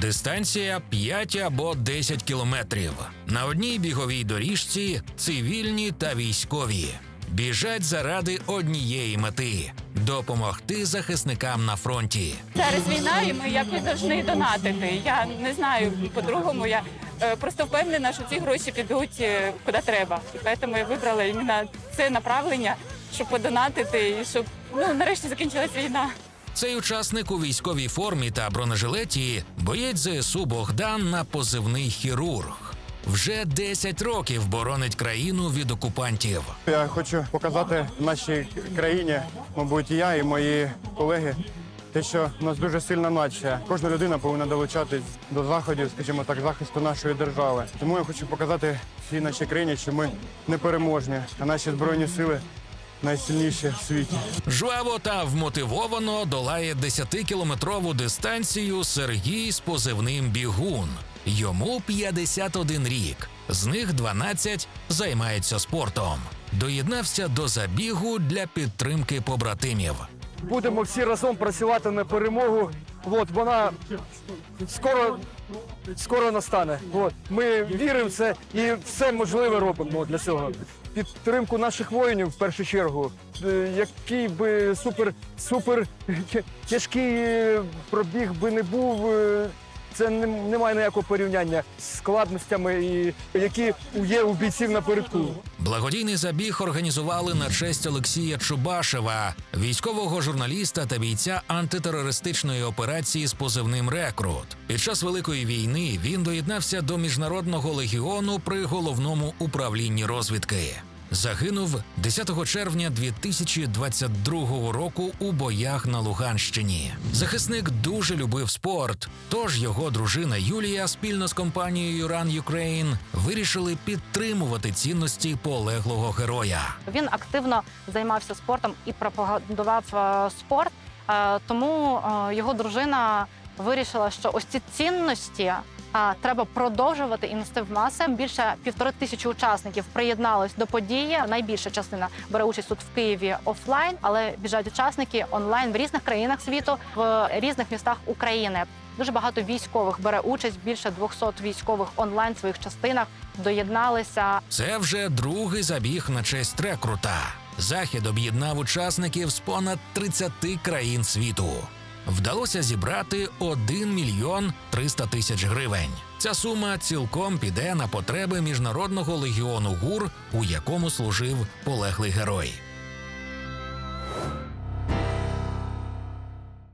Дистанція 5 або 10 кілометрів. На одній біговій доріжці цивільні та військові біжать заради однієї мети допомогти захисникам на фронті. Зараз війна, і ми якось повинні донатити. Я не знаю по-другому. Я е, просто впевнена, що ці гроші підуть е, куди треба. І тому я вибрала іменно це направлення, щоб подонатити і щоб ну нарешті закінчилась війна. Цей учасник у військовій формі та бронежилеті боєць ЗСУ Богдан на позивний хірург. Вже 10 років боронить країну від окупантів. Я хочу показати нашій країні, мабуть, я і мої колеги, те, що у нас дуже сильна нація. Кожна людина повинна долучатись до заходів, скажімо так, захисту нашої держави. Тому я хочу показати всій нашій країні, що ми непереможні, а наші збройні сили найсильніші в світі. Жваво та вмотивовано долає 10-кілометрову дистанцію Сергій з позивним Бігун. Йому 51 рік, з них 12 займається спортом. Доєднався до забігу для підтримки побратимів. будемо всі разом працювати на перемогу. От вона скоро, скоро настане. От ми віримо в це і все можливе робимо для цього. Підтримку наших воїнів в першу чергу. Е, Який би супер супер тяжкий е, пробіг би не був. Це не- немає ніякого порівняння з складностями, і які є у бійців напередку. Благодійний забіг організували на честь Олексія Чубашева, військового журналіста та бійця антитерористичної операції з позивним Рекрут. Під час великої війни він доєднався до міжнародного легіону при головному управлінні розвідки. Загинув 10 червня 2022 року у боях на Луганщині. Захисник дуже любив спорт, тож його дружина Юлія спільно з компанією Run Ukraine вирішили підтримувати цінності полеглого героя. Він активно займався спортом і пропагандував е, спорт. Е, Тому е, його дружина вирішила, що ось ці цінності треба продовжувати і нести в маси. Більше півтори тисячі учасників приєднались до події. Найбільша частина бере участь тут в Києві офлайн, але біжать учасники онлайн в різних країнах світу, в різних містах України. Дуже багато військових бере участь. Більше 200 військових онлайн в своїх частинах доєдналися Це вже другий забіг на честь рекрута. Захід об'єднав учасників з понад 30 країн світу. Вдалося зібрати 1 мільйон 300 тисяч гривень. Ця сума цілком піде на потреби міжнародного легіону ГУР, у якому служив полеглий герой.